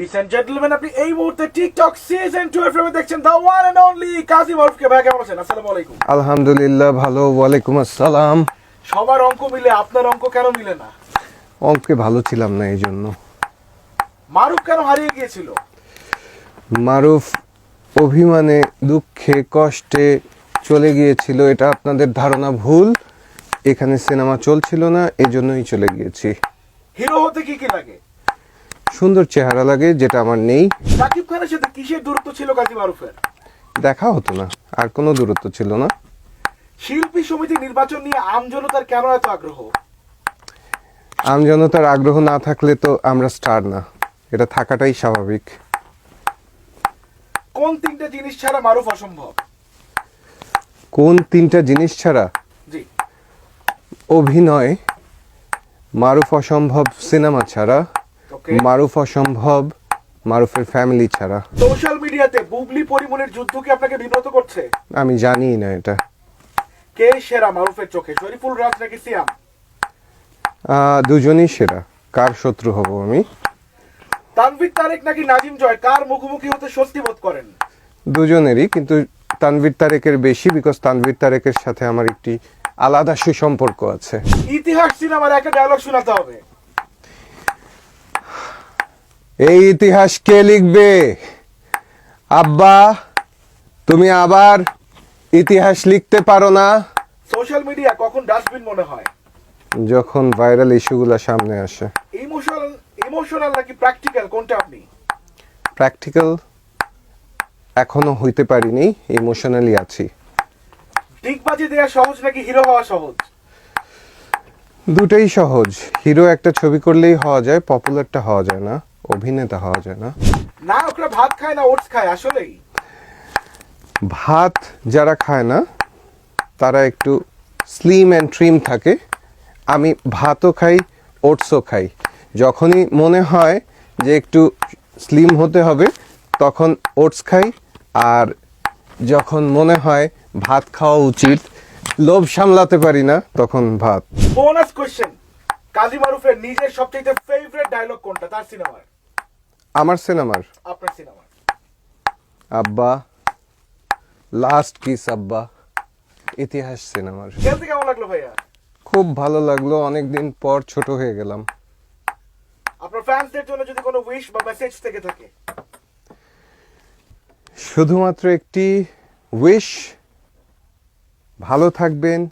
Ladies and gentlemen, আপনি এই মুহূর্তে টিকটক সিজন টু এর ফ্রেমে দেখছেন the one and only Kazi মারুফকে ভাই কেমন আছেন? আসসালামু আলাইকুম। আলহামদুলিল্লাহ ভালো। ওয়ালাইকুম আসসালাম। সবার অঙ্ক মিলে আপনার অঙ্ক কেন মিলে না? অঙ্কে ভালো ছিলাম না এই জন্য। মারুফ কেন হারিয়ে গিয়েছিল? মারুফ অভিমানে দুঃখে কষ্টে চলে গিয়েছিল এটা আপনাদের ধারণা ভুল। এখানে সিনেমা চলছিল না এজন্যই চলে গিয়েছি। হিরো হতে কি কি লাগে? সুন্দর চেহারা লাগে যেটা আমার নেই। সাকিব খানের সাথে কিসের দূরত্ব ছিল কাজী মারুফের দেখা হতো না আর কোনো দূরত্ব ছিল না। শিল্পী সমিতি নির্বাচন নিয়ে আমজনতার কেন এত আগ্রহ? আমজনতার আগ্রহ না থাকলে তো আমরা স্টার না। এটা থাকাটাই স্বাভাবিক। কোন তিনটা জিনিস ছাড়া মারুফ অসম্ভব? কোন তিনটা জিনিস ছাড়া? জি। অভিনয় মারুফ অসম্ভব সিনেমা ছাড়া মারুফ অসম্ভব মারুফের ফ্যামিলি ছাড়া। সোশ্যাল মিডিয়াতে বুবলি পরিমণের যুদ্ধ কি আপনাকে বিব্রত করছে? আমি জানি না এটা। কে সেরা মারুফের চোখে শরীফুল রাজ নাকি সিয়াম? দুজনই সেরা। কার শত্রু হব আমি? তানভীর তারেক নাকি নাজিম জয়? কার মুখোমুখি হতে স্বস্তি বোধ করেন? দুজনেরই কিন্তু তানভীর তারেকের বেশি বিকজ তানভীর তারেকের সাথে আমার একটি আলাদা সুসম্পর্ক আছে। ইতিহাস সিনেমার একটা ডায়লগ শোনাতে হবে। এই ইতিহাস কে লিখবে? আব্বা তুমি আবার ইতিহাস লিখতে পারো না। সোশ্যাল মিডিয়া কখন ডাস্টবিন মনে হয়? যখন ভাইরাল ইস্যুগুলো সামনে আসে। ইমোশনাল ইমোশনাল নাকি প্র্যাকটিক্যাল? কোনটা আপনি? প্র্যাকটিক্যাল এখনও হইতে পারিনি ইমোশনালি আছি। ডিগবাজি দেওয়া সহজ নাকি হিরো হওয়া সহজ? দুটোই সহজ। হিরো একটা ছবি করলেই হওয়া যায় পপুলারটা হওয়া যায় না। অভিনেতা হওয়া যায় না। না ওরা ভাত খায় না ওটস খায় আসলেই। ভাত যারা খায় না তারা একটু স্লিম অ্যান্ড ট্রিম থাকে। আমি ভাতও খাই ওটসও খাই। যখনই মনে হয় যে একটু স্লিম হতে হবে তখন ওটস খাই। আর যখন মনে হয় ভাত খাওয়া উচিত লোভ সামলাতে পারি না তখন ভাত। বোনাস কোশ্চেন কাজী মারুফের নিজের সবচেয়ে ফেভারিট ডায়লগ কোনটা? তার সিনেমার আমার সিনেমার? আপনার সিনেমার। আব্বা লাস্ট কিস আব্বা ইতিহাস সিনেমার। খেলতে কেমন লাগল ভাইয়া? খুব ভালো লাগল অনেকদিন পর ছোট হয়ে গেলাম। আপনার ফ্যান্সদের জন্য যদি কোনো উইশ বা মেসেজ থেকে থাকে? শুধুমাত্র একটি উইশ ভালো থাকবেন।